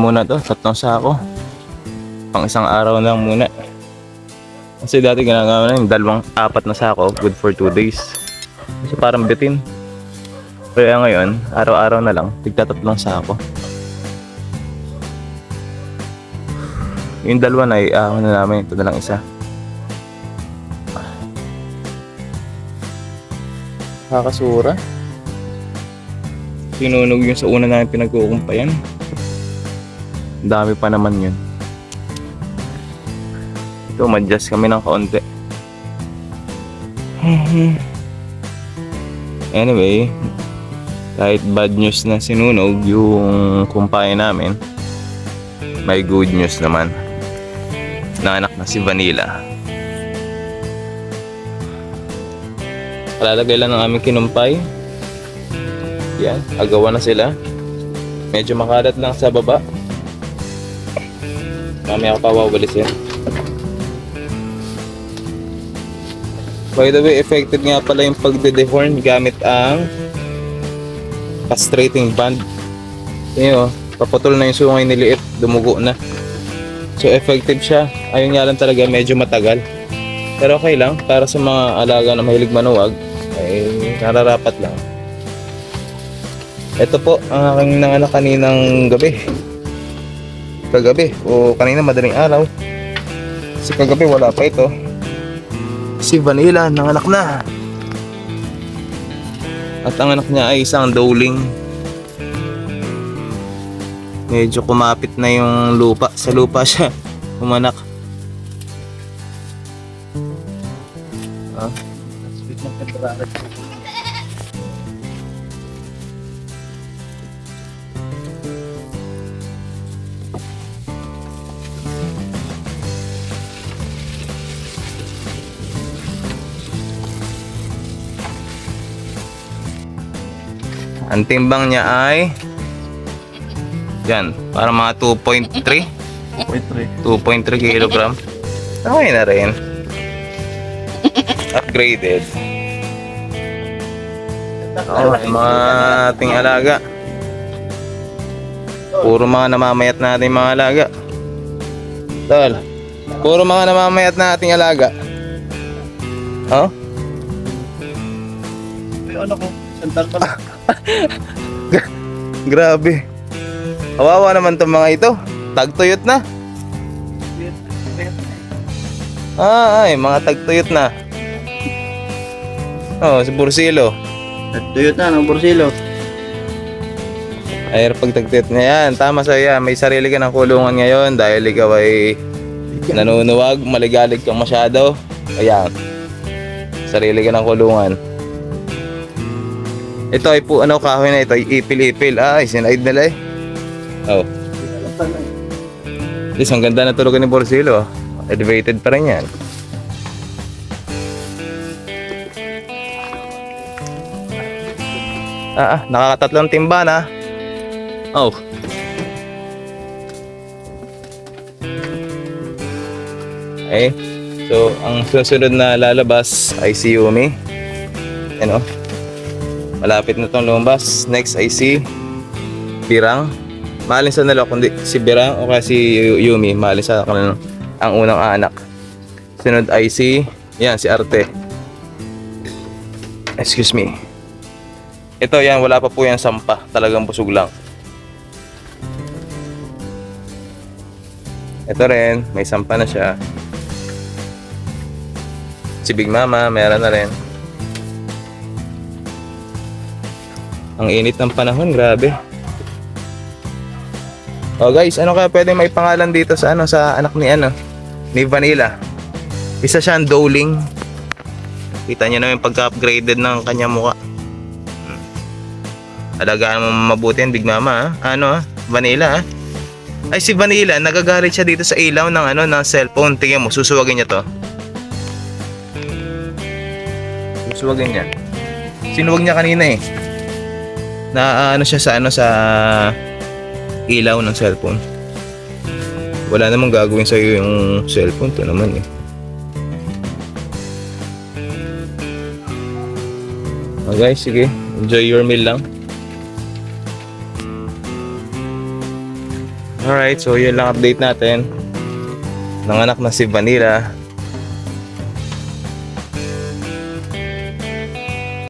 muna to, tatlong sako. Pang isang araw lang muna. Kasi dati ginagawa na yung dalawang apat na sako, good for 2 days. Kasi parang bitin. Kaya ngayon, araw-araw na lang, tigta tatlong sako. Yung dalawa na iahon na namin, ito na lang isa. Kakasura. Sinunog yung sa una namin pinagkukumpayan. Dami pa naman yun. Ito, madjust kami ng kaunti. anyway, kahit bad news na sinunog yung kumpayan namin, may good news naman. Nanganak na si Vanilla. Kalalagay lang ng aming kinumpay. Yan, agawan na sila. Medyo makalat lang sa baba. Mamaya ako pa wawalisin. By the way, effective nga pala yung pagde-dehorn gamit ang castrating band. Yun oh, paputol na yung sungay niliit, dumugo na. So effective siya. Ayun nga lang talaga, medyo matagal. Pero okay lang, para sa mga alaga na mahilig manuwag, ay nararapat lang. Ito po ang aking nanganak kaninang gabi. Kagabi o kanina madaling araw. Kasi kagabi wala pa ito. Si Vanilla nanganak na. At ang anak niya ay isang dowling. Medyo kumapit na yung lupa. Sa lupa siya umanak. Ah. Ang timbang niya ay yan, para mga 2.3 2.3 kilogram. Okay na rin. Upgraded. Oh, mga ating alaga. Puro mga namamayat nating mga alaga. Tol. Puro mga namamayat nating alaga. Oh? ano ko, sandal pa Grabe. Kawawa naman tong mga ito. Tagtuyot na. Ah, ay, mga tagtuyot na. Oh, si Bursilo. Nagtuyot na ng Borsilo. Ay, pag tagtuyot na yan. Tama sa yan. May sarili ka ng kulungan ngayon dahil ikaw ay nanunuwag, maligalig kang masyado. Ayan. Sarili ka ng kulungan. Ito ay po, ano, kahoy na ito, ipil-ipil. Ay, sinaid nila eh. Oh. Least, ang ganda na tulugan ni Borsilo. Elevated pa rin yan. Ah, ah, nakakatatlong timba na. Oh. Okay. So, ang susunod na lalabas ay si Yumi. Yan oh. Malapit na itong lumabas. Next ay si Birang. Mahalin sa nila kundi si Birang o kaya si Yumi. Mahalin sa kanila ang unang anak. Sunod ay si, yan, si Arte. Excuse me. Ito yan, wala pa po yan sampa. Talagang busog lang. Ito rin, may sampa na siya. Si Big Mama, meron na rin. Ang init ng panahon, grabe. Oh guys, ano kaya pwede may pangalan dito sa ano sa anak ni ano ni Vanilla. Isa siyang Dowling. Kita niyo na yung pagka-upgraded ng kanya mukha. Hmm. Alagaan mo mabuti yan, Big Mama. ah. Ano, ah? Vanilla, ah. Ay, si Vanilla, nagagalit siya dito sa ilaw ng ano, ng cellphone. Tingnan mo, susuwagin niya to. Susuwagin niya. Sinuwag niya kanina eh. Na ah, ano siya sa ano sa ilaw ng cellphone. Wala namang gagawin sa iyo yung cellphone to naman eh. Oh guys, sige. Enjoy your meal lang. Alright, so yun lang update natin. Nanganak na si Vanilla.